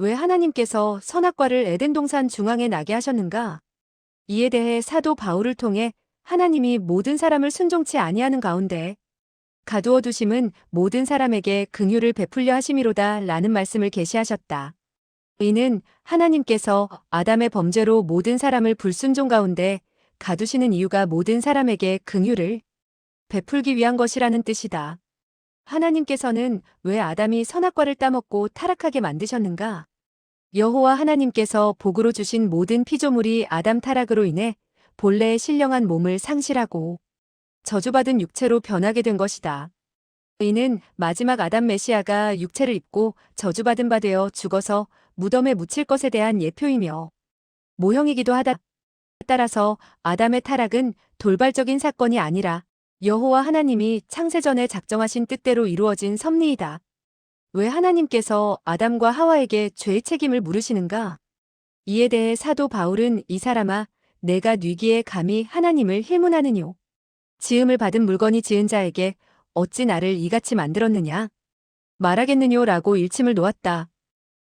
왜 하나님께서 선악과를 에덴 동산 중앙에 나게 하셨는가? 이에 대해 사도 바울을 통해 하나님이 모든 사람을 순종치 아니하는 가운데 가두어 두심은 모든 사람에게 긍휼을 베풀려 하심이로다 라는 말씀을 계시하셨다. 이는 하나님께서 아담의 범죄로 모든 사람을 불순종 가운데 가두시는 이유가 모든 사람에게 긍휼을 베풀기 위한 것이라는 뜻이다. 하나님께서는 왜 아담이 선악과를 따먹고 타락하게 만드셨는가? 여호와 하나님께서 복으로 주신 모든 피조물이 아담 타락으로 인해 본래의 신령한 몸을 상실하고 저주받은 육체로 변하게 된 것이다. 이는 마지막 아담 메시아가 육체를 입고 저주받은 바 되어 죽어서 무덤에 묻힐 것에 대한 예표이며 모형이기도 하다. 따라서 아담의 타락은 돌발적인 사건이 아니라 여호와 하나님이 창세전에 작정하신 뜻대로 이루어진 섭리이다. 왜 하나님께서 아담과 하와에게 죄의 책임을 물으시는가? 이에 대해 사도 바울은 이 사람아 내가 뉘기에 감히 하나님을 힐문하느뇨. 지음을 받은 물건이 지은 자에게 어찌 나를 이같이 만들었느냐? 말하겠느뇨라고 일침을 놓았다.